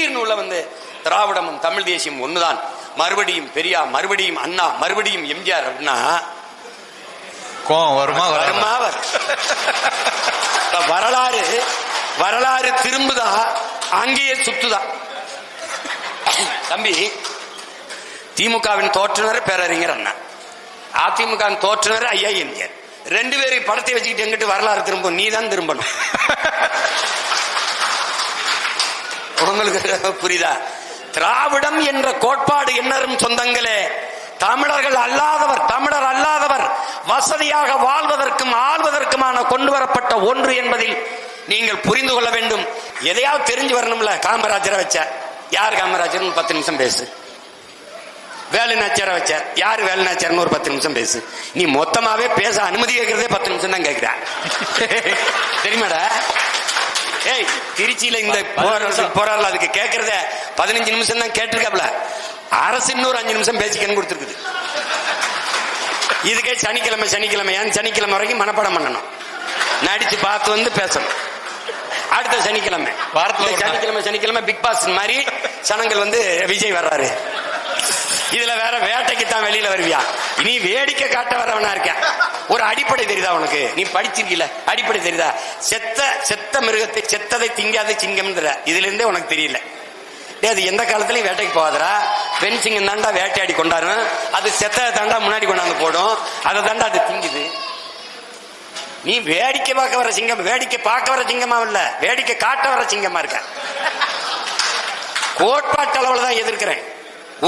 திடீர்னு உள்ள வந்து திராவிடமும் தமிழ் தேசியம் ஒண்ணுதான். மறுபடியும் பெரியா மறுபடியும் அண்ணா மறுபடியும் எம்ஜிஆர் அப்படின்னா கோவம் வருமா? வருமா வரலாறு வரலாறு திரும்புதா அங்கேயே சுத்துதா. தம்பி திமுகவின் தோற்றுனர் பேரறிஞர் அண்ணா. அதிமுகவின் தோற்றுனர் ஐயா எம்ஜிஆர். ரெண்டு பேரும் படத்தை வச்சுக்கிட்டு எங்கிட்டு வரலாறு திரும்பும்? நீ தான் திரும்பணும். உங்களுக்கு புரியுதா? திராவிடம் என்ற கோட்பாடு என்னரும் சொந்தங்களே. தமிழர்கள் அல்லாதவர் தமிழர் அல்லாதவர் வசதியாக வாழ்வதற்கும் ஆள்வதற்குமான கொண்டு வரப்பட்ட ஒன்று என்பதில் நீங்கள் புரிந்து கொள்ள வேண்டும். எதையாவது தெரிஞ்சு வரணும்ல காமராஜரை வச்ச யார் காமராஜர் பத்து நிமிஷம் பேசு. வேலுநாச்சியாரை வச்ச யார் வேலுநாச்சியார்னு ஒரு பத்து நிமிஷம் பேசு. நீ மொத்தமாவே பேச அனுமதி கேட்கறதே பத்து நிமிஷம் தான் கேட்கிற தெரியுமாடா? ஏய் திருச்சியில இந்த போராடல அதுக்கு கேட்கறத பதினஞ்சு நிமிஷம் தான் கேட்டிருக்காப்ல. அரசு இன்னொரு அஞ்சு நிமிஷம் பேசிக்கன்னு கொடுத்துருக்குது. இதுக்கே சனிக்கிழமை சனிக்கிழமை ஏன் சனிக்கிழமை வரைக்கும் மனப்பாடம் பண்ணணும். நடிச்சு பார்த்து வந்து பேசணும். அடுத்த சனிக்கிழமை. வாரத்துல. சனிக்கிழமை சனிக்கிழமை பிக் பாஸ் மாதிரி சனங்கள் வந்து விஜய் வர்றாரு. இதுல வேற வேட்டைக்கு தான் வெளியில வருவியா? நீ வேடிக்கை காட்ட வரவனா இருக்க ஒரு அடிப்படை தெரியுதா உனக்கு? நீ படிச்சிருக்கீல அடிப்படை தெரியுதா? செத்த செத்த மிருகத்தை செத்ததை திங்காத சிங்கம் இதுல இருந்தே உனக்கு தெரியல. அது எந்த காலத்துலயும் வேட்டைக்கு போகாதரா பெண் சிங்கம் தாண்டா வேட்டையாடி கொண்டாடும் அது செத்ததை தாண்டா முன்னாடி கொண்டாந்து போடும். அதை தாண்டா அது திங்குது. நீ வேடிக்கை பார்க்க வர சிங்கம் வேடிக்கை பார்க்க வர சிங்கமா இல்ல. வேடிக்கை காட்ட வர சிங்கமா இருக்க. கோட்பாட்டு அளவுல தான் எதிர்க்கிறேன்.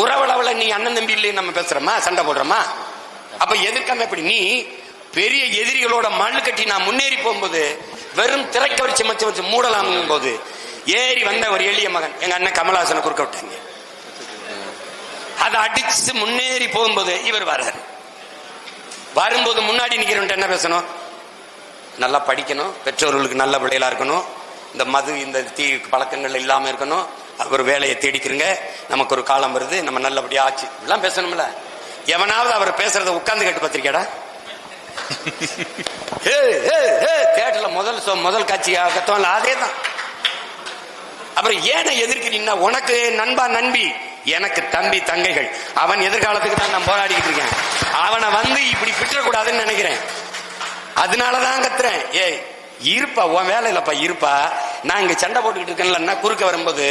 உறவளவுல நீ அண்ணன் தம்பி இல்லைன்னு நம்ம பேசுறோமா? சண்டை போடுறோமா? அப்ப எதிர்க்காம எப்படி நீ பெரிய எதிரிகளோட மண்ணு கட்டி நான் முன்னேறி போகும்போது வெறும் திரைக்க வச்சு மச்ச வச்சு மூடலாம் போது ஏறி வந்த ஒரு எளிய மகன் எங்க அண்ணன் கமலஹாசனை குறுக்க விட்டாங்க. அதை அடிச்சு முன்னேறி போகும்போது இவர் வர்றாரு. வரும்போது முன்னாடி நிக்கிறவன் என்ன பேசணும்? நல்லா படிக்கணும் பெற்றோர்களுக்கு நல்ல பிள்ளைகளா இருக்கணும். இந்த மது இந்த தீ பழக்கங்கள் இல்லாம இருக்கணும். ஒரு வேலையை தேடிக்கிறங்க நமக்கு ஒரு காலம் வருது நம்ம நல்லபடியா ஆச்சு. இதெல்லாம் பேசணும்ல. எவனாவது அவர் பேசுறத உட்கார்ந்து கேட்டு பார்த்திருக்கியாடா? தேட்டர்ல முதல் முதல் காட்சி கத்தவன்ல அதே தான் அப்புறம் ஏனை எதிர்க்கிறீங்கன்னா உனக்கு நண்பா நண்பி எனக்கு தம்பி தங்கைகள். அவன் எதிர்காலத்துக்கு தான் நான் போராடிக்கிட்டு இருக்கேன். அவனை வந்து இப்படி விட்டுறக்கூடாதுன்னு நினைக்கிறேன். அதனாலதான் கத்துறேன். ஏய் இருப்பா உன் வேலை இல்லப்பா இருப்பா. நான் இங்க சண்டை போட்டுக்கிட்டு இருக்கேன்லன்னா குறுக்க வரும்போது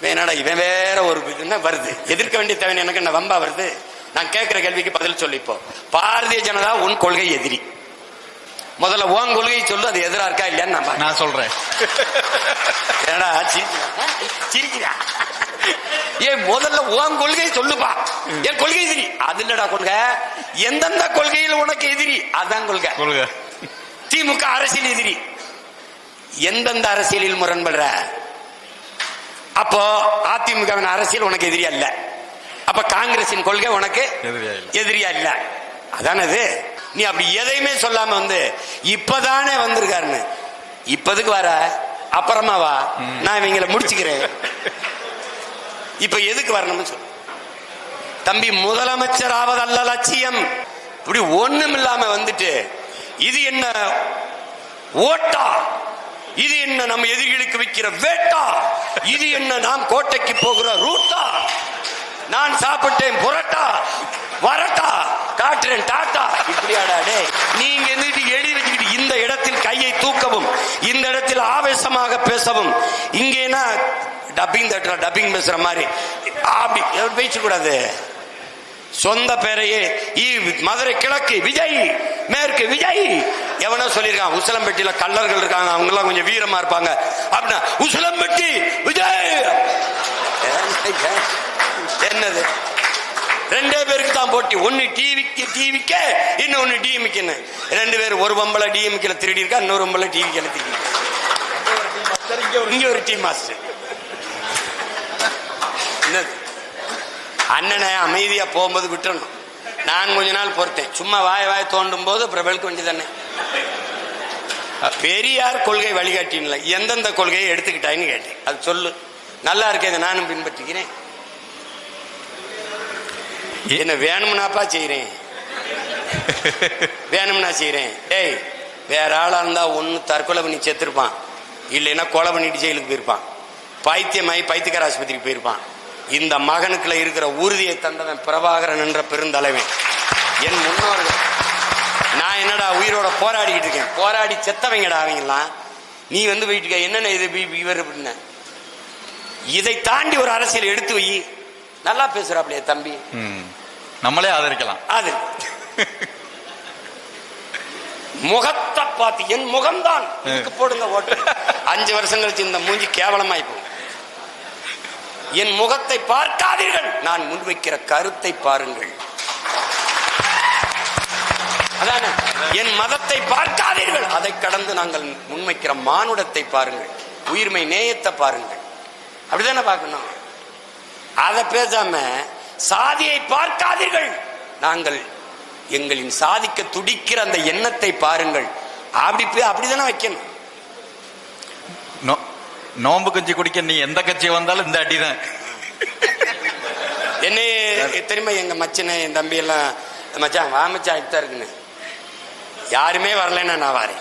என்னடா இவன் வேற ஒரு இதுன்னா வருது? எதிர்க்க வேண்டிய தேவை எனக்கு என்ன வம்பா வருது? நான் கேட்கிற கேள்விக்கு பதில் சொல்லு இப்போ. பாரதிய ஜனதா உன் கொள்கை எதிரி. முதல்ல உன் கொள்கையை சொல்லு அது எதிரா இருக்கா இல்லையான்னு நான். நான் சொல்றேன். என்னடா சிரிக்கிறா? ஏன் முதல்ல உன் கொள்கை சொல்லுப்பா. என் கொள்கை எதிரி. அது இல்லடா கொள்கை. எந்தெந்த கொள்கையில் உனக்கு எதிரி? அதான் கொள்கை. சொல்லுங்க திமுக அரசியல் எதிரி. எந்தெந்த அரசியலில் முரண்படுற? அப்போ அதிமுகவின் அரசியல் உனக்கு எதிரி அல்ல. அப்ப காங்கிரசின் கொள்கை உனக்கு எதிரியா இல்ல. எதிரியா இல்ல அதானது நீ அப்படி எதையுமே சொல்லாம வந்து இப்பதானே வந்திருக்காருன்னு. இப்பதுக்கு வர அப்புறமா வா. நான் இவங்களை முடிச்சுக்கிறேன். இப்ப எதுக்கு வரணும்னு சொல்லு தம்பி முதலமைச்சர் ஆவது அல்ல லட்சியம். இப்படி ஒண்ணும் இல்லாம வந்துட்டு இது என்ன ஓட்டா? இது என்ன நம்ம எதிரிகளுக்கு வைக்கிற வேட்டா? இது என்ன நாம் கோட்டைக்கு போகிற ரூட்டா? நான் சாப்பிட்டேன் புரட்டா வரட்டா காட்டுறேன் டாட்டா. இப்படியாடா நீங்க இருந்துட்டு எழுதி வச்சுக்கிட்டு இந்த இடத்தில் கையை தூக்கவும் இந்த இடத்தில் ஆவேசமாக பேசவும். இங்கேனா டப்பிங் தட்டுற டப்பிங் பேசுற மாதிரி. அப்படி பேசக்கூடாது சொந்த பேரையே ஈ- மதுரை கிழக்கு விஜய் மேற்கு விஜய். எவனோ சொல்லியிருக்கான் உசலம்பட்டியில கல்லர்கள் இருக்காங்க அவங்க எல்லாம் கொஞ்சம் வீரமா இருப்பாங்க. அப்படின்னா உசலம்பட்டி விஜய்! என்னது? ரெண்டே பேருக்கு தான் போட்டி. ஒன்னு டிவிக்கு டிவிக்கு இன்னொன்னு டிஎம்கின்னு. ரெண்டு பேர் ஒரு பொம்பளை டிஎம்கில திருடி இருக்கா இன்னொரு பொம்பளை டிவிக்கில திருடி இங்க ஒரு டீம் மாஸ்டர். என்னது? அண்ணனை அமைதியா போகும்போது விட்டுறணும். நான் கொஞ்ச நாள் பொறுத்தேன். சும்மா வாய வாய தோண்டும் போது பிரபலுக்கு வேண்டியதானே பெரியார் கொள்கை வழிகாட்டின்ல எந்தெந்த கொள்கையை எடுத்துக்கிட்டான்னு கேட்டேன். அது சொல்லு. நல்லா இருக்கே இதை நானும் பின்பற்றிக்கிறேன் என்ன வேணும்னாப்பா செய்யறேன் வேணும்னா செய்யறேன் டேய் வேற ஆளா இருந்தா ஒன்னு தற்கொலை பண்ணி செத்துருப்பான். இல்லைன்னா கொலை பண்ணிட்டு ஜெயிலுக்கு போயிருப்பான். பைத்தியமாயி பைத்தியக்கார ஆஸ்பத்திரிக்கு போயிருப்பான். இந்த மகனுக்குள்ள இருக்கிற உறுதியை தந்தவன் பிரபாகரன் என்ற பெருந்தலைவன். என் முன்னோர்கள். நான் என்னடா உயிரோட போராடிக்கிட்டு இருக்கேன்? போராடி செத்தவங்கடா அவங்கெல்லாம். நீ வந்து போயிட்டு இருக்க, என்னென்ன இது இவர் அப்படின்ன இதை தாண்டி ஒரு அரசியல் எடுத்து வை. நல்லா பேசுறாப்லையே தம்பி. நம்மளே ஆதரிக்கலாம். அது முகத்தை பார்த்து என் முகம்தான். போடுங்க ஓட்டு. அஞ்சு வருஷம் கழிச்சு இந்த மூஞ்சி கேவலமாய் போகும். என் முகத்தை பார்க்காதீர்கள். நான் முன்வைக்கிற கருத்தை பாருங்கள் அதானே என் மதத்தை பார்க்காதீர்கள். அதை கடந்து நாங்கள் முன்வைக்கிற மானுடத்தை பாருங்கள். உயிர்மை நேயத்தை பாருங்கள். அப்படிதானே பார்க்கணும்? அதை பேசாம சாதியை பார்க்காதீர்கள். நாங்கள் எங்களின் சாதிக்க துடிக்கிற அந்த எண்ணத்தை பாருங்கள். அப்படி அப்படிதானே வைக்கணும்? நோ- நோன்பு கஞ்சி குடிக்க நீ எந்த கட்சி வந்தாலும் இந்த அடிதான். என்னை தெரியுமா எங்க மச்சனை என் தம்பி எல்லாம் மச்சான் வா மச்சான் இதான் இருக்குன்னு. யாருமே வரலைன்னா நான் வரேன்.